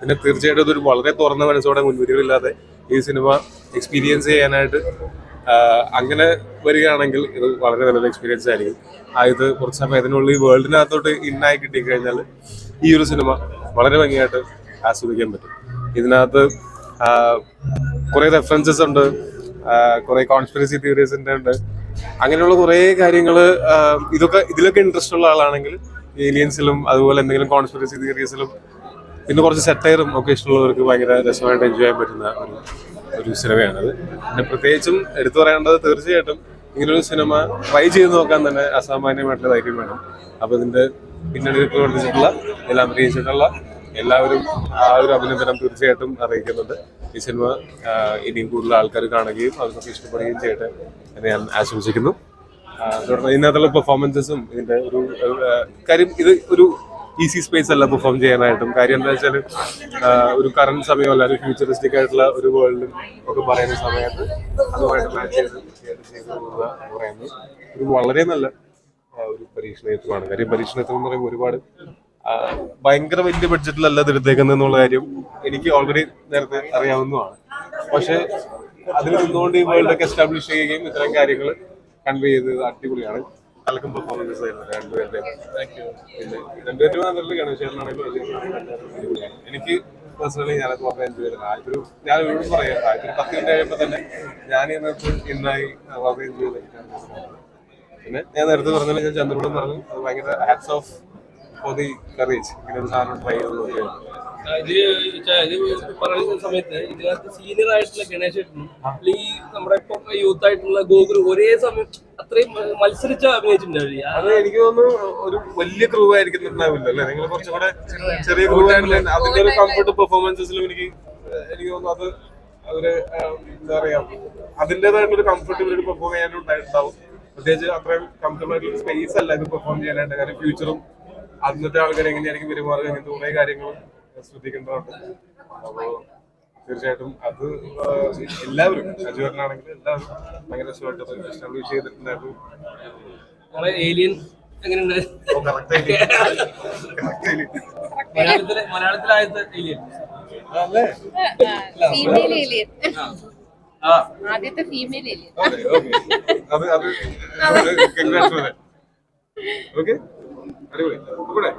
പിന്നെ തീർച്ചയായിട്ടും ഇതൊരു വളരെ തുറന്ന മനസ്സോടെ മുൻവിധികളില്ലാതെ ഈ സിനിമ എക്സ്പീരിയൻസ് ചെയ്യാനായിട്ട് അങ്ങനെ വരികയാണെങ്കിൽ ഇത് വളരെ നല്ലൊരു എക്സ്പീരിയൻസ് ആയിരിക്കും. ആയത് കുറച്ച് സമയത്തിനുള്ളിൽ ഈ വേൾഡിനകത്തോട്ട് ഇന്നായി കിട്ടിക്കഴിഞ്ഞാൽ ഈ ഒരു സിനിമ വളരെ ഭംഗിയായിട്ട് ആസ്വദിക്കാൻ പറ്റും. ഇതിനകത്ത് കുറേ റെഫറൻസസ് ഉണ്ട് കുറേ കോൺസ്പിറസി തിയറീസിന്റെ ഉണ്ട്. അങ്ങനെയുള്ള കുറേ കാര്യങ്ങൾ ഇതൊക്കെ ഇതിലൊക്കെ ഇൻട്രസ്റ്റ് ഉള്ള ആളാണെങ്കിൽ ഏലിയൻസിലും അതുപോലെ എന്തെങ്കിലും കോൺസ്പിറസി തിയറീസിലും പിന്നെ കുറച്ച് സെറ്റയറും ഒക്കെ ഇഷ്ടമുള്ളവർക്ക് ഭയങ്കര രസമായിട്ട് എൻജോയ് ചെയ്യാൻ പറ്റുന്ന ഒരു ഒരു സിനിമയാണത് പിന്നെ പ്രത്യേകിച്ചും എടുത്തു പറയേണ്ടത് തീർച്ചയായിട്ടും ഇങ്ങനൊരു സിനിമ ട്രൈ ചെയ്ത് നോക്കാൻ തന്നെ അസാമാന്യമായിട്ടുള്ള ധൈര്യം വേണം. അപ്പോൾ ഇതിന്റെ പിന്നണി പ്രവർത്തിച്ചിട്ടുള്ള എല്ലാം അഭിനയിച്ചിട്ടുള്ള എല്ലാവരും ആ ഒരു അഭിനന്ദനം തീർച്ചയായിട്ടും അറിയിക്കുന്നുണ്ട്. ഈ സിനിമ ഇനിയും കൂടുതൽ ആൾക്കാർ കാണുകയും അവർക്കൊക്കെ ഇഷ്ടപ്പെടുകയും ചെയ്യട്ടെ എന്ന് ഞാൻ ആശംസിക്കുന്നു. തുടർന്ന് ഇതിനകത്തുള്ള പെർഫോമൻസസും ഇതിന്റെ ഒരു കാര്യം ഇത് ഒരു ഈസി സ്പേസ് അല്ല പെർഫോം ചെയ്യാനായിട്ടും. കാര്യം എന്താ വെച്ചാൽ ഒരു കറണ്ട് സമയമല്ല ഒരു ഫ്യൂച്ചറിസ്റ്റിക് ആയിട്ടുള്ള ഒരു വേൾഡും ഒക്കെ പറയുന്ന സമയത്ത് അതുമായിട്ട് മാച്ച് ചെയ്ത് പറയുന്നത് ഒരു വളരെ നല്ല ഒരു പരീക്ഷണയത്വമാണ് കാര്യം പരീക്ഷണയത്വം എന്ന് പറയുമ്പോൾ ഒരുപാട് ഭയങ്കര വലിയ ബഡ്ജറ്റിലല്ല തിരുത്തേക്കുന്നത് എന്നുള്ള കാര്യം എനിക്ക് ഓൾറെഡി നേരത്തെ അറിയാവുന്നതാണ്. പക്ഷെ അതിൽ നിന്നുകൊണ്ട് ഈ വേൾഡ് ഒക്കെ എസ്റ്റാബ്ലിഷ് ചെയ്യുകയും ഇത്തരം കാര്യങ്ങൾ കൺവേ ചെയ്തത് അടിപൊളിയാണ്. കലക്കും പെർഫോമൻസ് ആയിരുന്നു രണ്ടുപേരുടെയും പിന്നെ രണ്ടുപേരും മാത്രമല്ല ഗണേശനാണെങ്കിലും അടിപൊളിയാണ്. എനിക്ക് പേഴ്സണലി ഞാനത് വളരെ എൻജോയ് ചെയ്തത് ആദ്യൊരു ഞാൻ ഇവിടെ പറയാം. ആദ്യൊരു പത്ത് മിനിറ്റ് കഴിയുമ്പോൾ തന്നെ ഞാൻ ഇന്നത്തെ ഇന്നായി വളരെ എൻജോയ് ചെയ്തിട്ടാണ് പിന്നെ ഞാൻ നേരത്തെ പറഞ്ഞാൽ ഞാൻ ചന്ദ്രനോടും പറഞ്ഞു. അത് ഭയങ്കര hats off for the courage ഇങ്ങനെ ഒരു സാധനം ട്രൈ ചെയ്ത് നോക്കിയാണ് ആ, ഇത് പറയുന്ന സമയത്ത് ഇതിനകത്ത് സീനിയർ ആയിട്ടുള്ള ഗണേശ് നമ്മുടെ ഇപ്പം യൂത്ത് ആയിട്ടുള്ള ഗോകുൽ ഒരേ സമയം അത്രയും മത്സരിച്ച അഭിനയിച്ചിട്ടുണ്ടാവില്ല അത് എനിക്ക് തോന്നുന്നു ഒരു വലിയ ക്രൂ ആയിരിക്കുന്നുണ്ടാവില്ല അല്ലേ? നിങ്ങൾ ചെറിയ ക്രൂ ആയിട്ടുള്ള അതിന്റെ ഒരു കംഫർട്ട് പെർഫോമൻസസിലും എനിക്ക് എനിക്ക് തോന്നുന്നു അത് അവർ എന്താ പറയാ കംഫർട്ട് പെർഫോം ചെയ്യാനുണ്ടായിട്ടുണ്ടാവും. പ്രത്യേകിച്ച് അത്രയും കംഫർട്ടബിൾ ആയിട്ടുള്ള സ്പേസ് അല്ല ഇത് പെർഫോം ചെയ്യാനായിട്ട്. ഫ്യൂച്ചറും അന്നത്തെ ആൾക്കാർ എങ്ങനെയായിരിക്കും പെരുമാറുക അങ്ങനത്തെ കുറെ കാര്യങ്ങളും ശ്രദ്ധിക്കേണ്ടതാണ് അപ്പോ തീർച്ചയായിട്ടും അത് എല്ലാവരും അജുവരനാണെങ്കിലും എല്ലാവരും ഭയങ്കര രസമായിട്ട് എസ്റ്റാബ്ലിഷ് ചെയ്തിട്ടുണ്ടായിരുന്നു. ഏലിയൻ മലയാളത്തിലായത് ഏലിയൻ ഫീമെയിൽ ഏലിയൻ ആ ആദ്യത്തെ ഫീമെയിൽ ഏലിയൻ അതെ, congrats അടിപൊളി. കൂടെ?